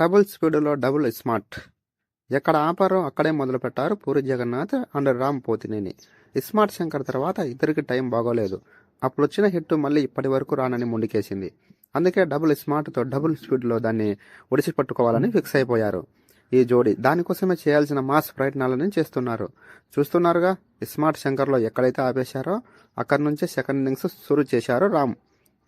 Double స్పీడ్లో double smart. ఎక్కడ ఆపారో అక్కడే మొదలు పెట్టారు పూరి జగన్నాథ్ అండ్ రామ్ పోతినేని. స్మార్ట్ శంకర్ తర్వాత ఇద్దరికి టైం బాగోలేదు. అప్పుడు వచ్చిన హిట్ మళ్ళీ ఇప్పటి వరకు రానని ముండికేసింది. అందుకే డబుల్ స్మార్ట్తో డబుల్ స్పీడ్లో దాన్ని ఒడిసి పట్టుకోవాలని ఫిక్స్ అయిపోయారు. ఈ జోడి దానికోసమే చేయాల్సిన మాస్ ప్రయత్నాలని చేస్తున్నారు. చూస్తున్నారుగా స్మార్ట్ శంకర్లో ఎక్కడైతే ఆపేశారో అక్కడి నుంచే సెకండ్ ఇన్నింగ్స్ సురు చేశారు రామ్.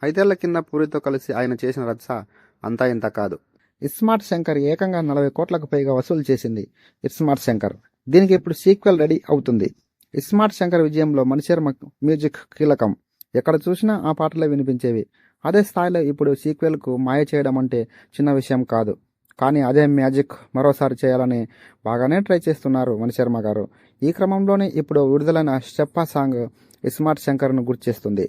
ఐదేళ్ళ కింద పూరితో కలిసి ఆయన చేసిన రచ్చ అంతా ఇంత కాదు. ఇస్మార్ట్ శంకర్ ఏకంగా నలభై కోట్లకు పైగా వసూలు చేసింది. ఇస్మార్ట్ శంకర్ దీనికి ఇప్పుడు సీక్వెల్ రెడీ అవుతుంది. ఇస్మార్ట్ శంకర్ విజయంలో మణిశర్మ మ్యూజిక్ కీలకం. ఎక్కడ చూసినా ఆ పాటలే వినిపించేవి. అదే స్థాయిలో ఇప్పుడు సీక్వెల్కు మాయ చేయడం అంటే చిన్న విషయం కాదు. కానీ అదే మ్యాజిక్ మరోసారి చేయాలని బాగానే ట్రై చేస్తున్నారు మణిశర్మ గారు. ఈ క్రమంలోనే ఇప్పుడు విడుదలైన స్టెప్పా సాంగ్ ఇస్మార్ట్ శంకర్ను గుర్తిస్తుంది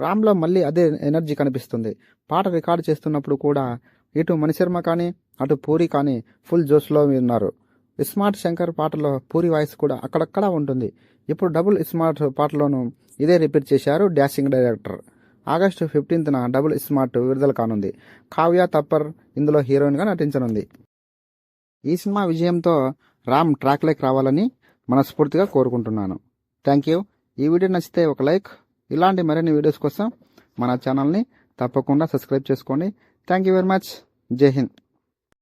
రామ్లో మళ్ళీ అదే ఎనర్జీ కనిపిస్తుంది. పాట రికార్డు చేస్తున్నప్పుడు కూడా ఇటు మణిశర్మ కానీ అటు పూరి కానీ ఫుల్ జోష్లో ఉన్నారు. స్మార్ట్ శంకర్ పాటలో పూరి వాయిస్ కూడా అక్కడక్కడ ఉంటుంది. ఇప్పుడు డబుల్ స్మార్ట్ పాటలోనూ ఇదే రిపీట్ చేశారు డాషింగ్ డైరెక్టర్. ఆగస్టు ఫిఫ్టీన్త్న డబుల్ స్మార్ట్ విడుదల కానుంది. కావ్య తప్పర్ ఇందులో హీరోయిన్గా నటించనుంది. ఈ సినిమా విజయంతో రామ్ ట్రాక్లోకి రావాలని మనస్ఫూర్తిగా కోరుకుంటున్నాను. Thank you. ఈ వీడియో నచ్చితే ఒక లైక్. ఇలాంటి మరిన్ని వీడియోస్ కోసం మన ఛానల్ని తప్పకుండా సబ్స్క్రైబ్ చేసుకోండి థ్యాంక్ యూ వెరీ మచ్ జై హింద్